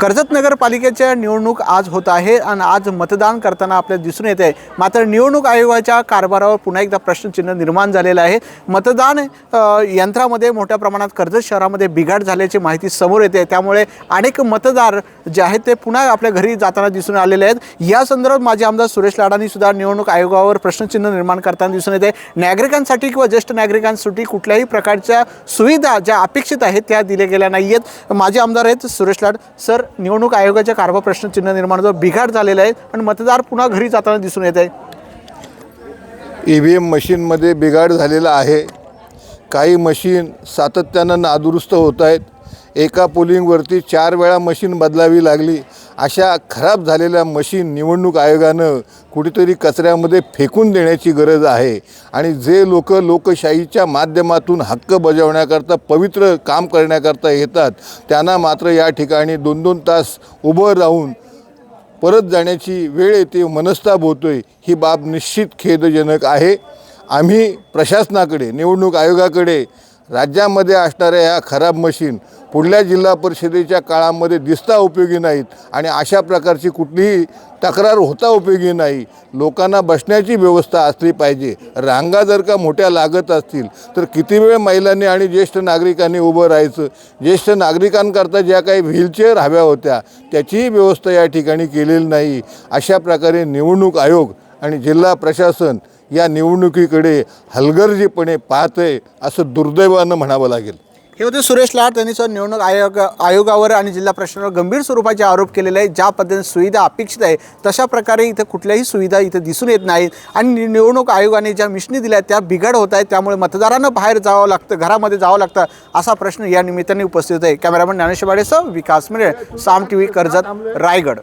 कर्जत नगरपालिकेच्या निवडणूक आज होत आहे आणि आज मतदान करताना आपल्याला दिसून येत. आहे मात्र निवडणूक आयोगाच्या कारभारावर पुन्हा एकदा प्रश्नचिन्ह निर्माण झालेलं आहे. मतदान यंत्रामध्ये मोठ्या प्रमाणात कर्जत शहरामध्ये बिघाड झाल्याची माहिती समोर येते. त्यामुळे अनेक मतदार जे आहेत ते पुन्हा आपल्या घरी जाताना दिसून आलेले आहेत. या संदर्भात माजी आमदार सुरेश लाडांनी सुद्धा निवडणूक आयोगावर प्रश्नचिन्ह निर्माण करताना दिसून येते. नागरिकांसाठी किंवा ज्येष्ठ नागरिकांसाठी कुठल्याही प्रकारच्या सुविधा ज्या अपेक्षित आहेत त्या दिल्या गेल्या नाही आहेत माजी आमदार आहेत सुरेश लाड. सर निवडणूक आयोगाच्या कारभार प्रश्नचिन्ह निर्माण बिघाड झालेला आहे आणि मतदार पुन्हा घरी जाताना दिसून येत आहे. ई व्ही एम मशीनमध्ये बिघाड झालेला आहे. काही मशीन सातत्यानं नादुरुस्त होत आहेत. एका पोलिंगवरती चार वेळा मशीन बदलावी लागली. अशा खराब झालेल्या मशीन निवडणूक आयोगानं कुठेतरी कचऱ्यामध्ये फेकून देण्याची गरज आहे. आणि जे लोक लोकशाहीच्या माध्यमातून हक्क बजावण्याकरता पवित्र काम करण्याकरता येतात त्यांना मात्र या ठिकाणी दोन दोन तास उभं राहून परत जाण्याची वेळ येते मनस्ताप होतोय ही बाब निश्चित खेदजनक आहे. आम्ही प्रशासनाकडे निवडणूक आयोगाकडे राज्यामध्ये असणाऱ्या ह्या खराब मशीन पुढल्या जिल्हा परिषदेच्या काळामध्ये दिसता उपयोगी नाहीत आणि अशा प्रकारची कुठलीही तक्रार होता उपयोगी नाही. लोकांना बसण्याची व्यवस्था असली पाहिजे. रांगा जर का मोठ्या लागत असतील तर किती वेळ महिलांनी आणि ज्येष्ठ नागरिकांनी उभं राहायचं? ज्येष्ठ नागरिकांकरता ज्या काही व्हीलचेअर हव्या होत्या त्याचीही व्यवस्था या ठिकाणी केलेली नाही. अशा प्रकारे निवडणूक आयोग आणि जिल्हा प्रशासन या निवडणुकीकडे हलगर्जीपणे पाहतंय असं दुर्दैवानं म्हणावं लागेल. हे होते सुरेश लाड. त्यांनी सर निवडणूक आयोग आयोगावर आणि जिल्हा प्रशासनावर गंभीर स्वरूपाचे आरोप केलेले आहेत. ज्या पद्धतीने सुविधा अपेक्षित आहे तशा प्रकारे इथं कुठल्याही सुविधा इथं दिसून येत नाहीत. आणि निवडणूक आयोगाने ज्या मिशनी दिल्या त्या बिघड होत आहेत. त्यामुळे मतदारांना बाहेर जावं लागतं घरामध्ये जावं लागतं असा प्रश्न या निमित्ताने उपस्थित आहे कॅमेरामॅन ज्ञानेश्वर वाडेसह विकास मिळे साम टी व्ही कर्जत रायगड.